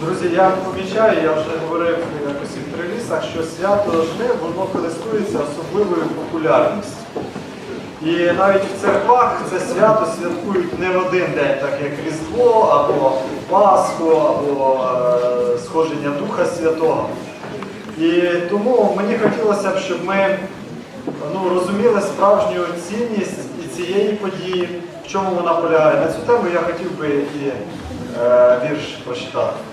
Друзі, я помічаю, я вже говорив якось в трилісах, що свято жнив, воно користується особливою популярністю. І навіть в церквах це свято святкують не в один день, так як Різдво, або Пасху, або е, сходження Духа Святого. І тому мені хотілося б, щоб ми ну, розуміли справжню цінність і цієї події, в чому вона полягає. На цю тему я хотів би і е, вірш прочитати.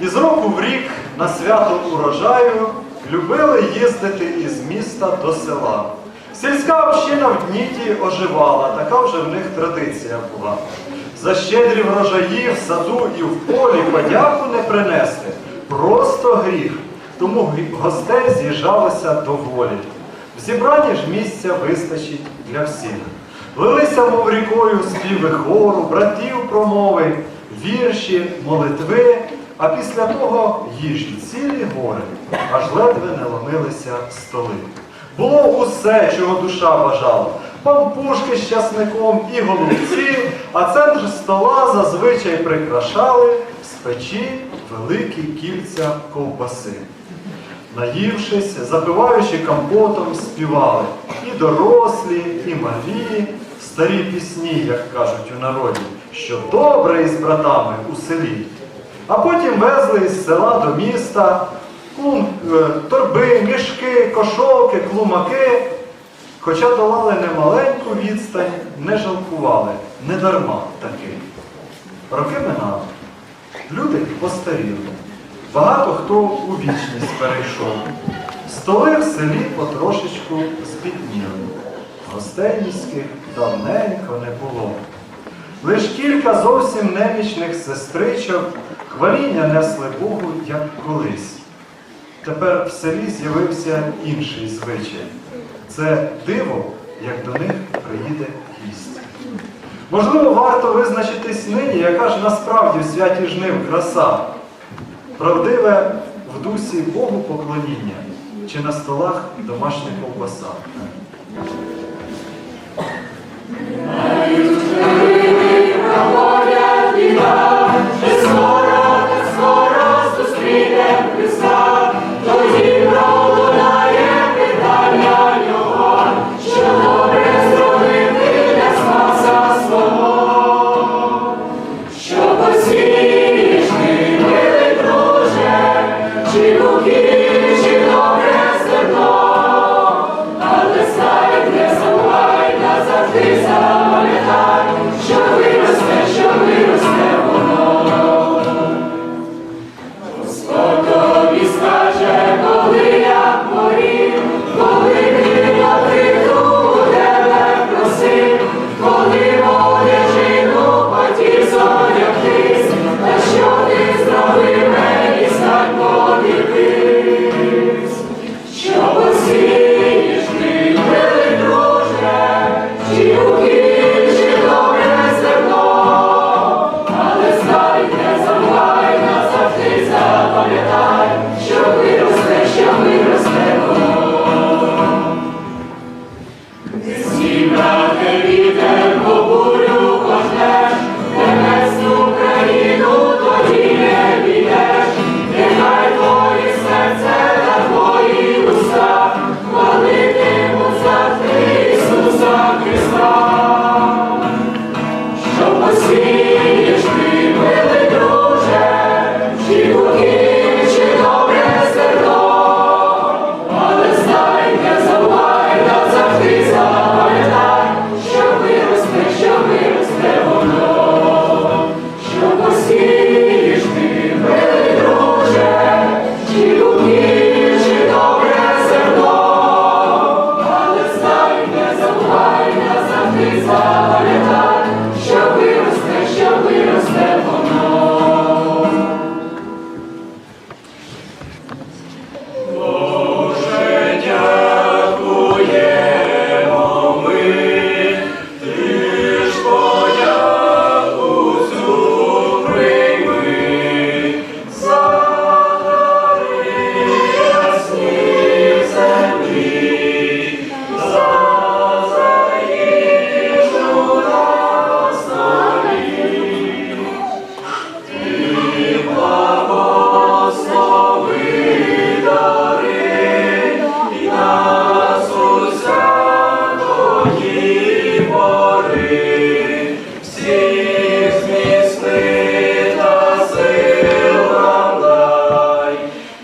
Із року в рік на свято урожаю любили їздити із міста до села. Сільська община в Дніті оживала, така вже в них традиція була. За щедрі врожаї в саду і в полі подяку не принести. Просто гріх. Тому гостей з'їжджалося доволі. В зібранні ж місця вистачить для всіх. Лилися, мов рікою, співи хору, братів промови, вірші, молитви, а після того їжі цілі гори, аж ледве не ломилися столи. Було усе, чого душа бажала. Пампушки з часником і голубці, а центр стола зазвичай прикрашали з печі великі кільця ковбаси. Наївшись, запиваючи компотом, співали і дорослі, і малі, старі пісні, як кажуть у народі, що добре із братами у селі. А потім везли із села до міста е, торби, мішки, кошовки, клумаки. Хоча долали немаленьку відстань, не жалкували, не дарма таки. Роки минали, люди постаріли. Багато хто у вічність перейшов. Столи в селі потрошечку збідніли. Гостей міських давненько не було. Лиш кілька зовсім немічних сестричок хваління несли Богу, як колись. Тепер в селі з'явився інший звичай. Це диво, як до них приїде гість. Можливо, варто визначитись нині, яка ж насправді в святі жнив краса. Правдиве в дусі Богу поклоніння чи на столах домашня ковбаса. Cristo.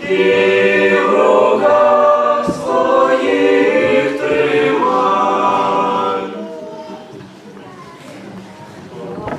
Yeah.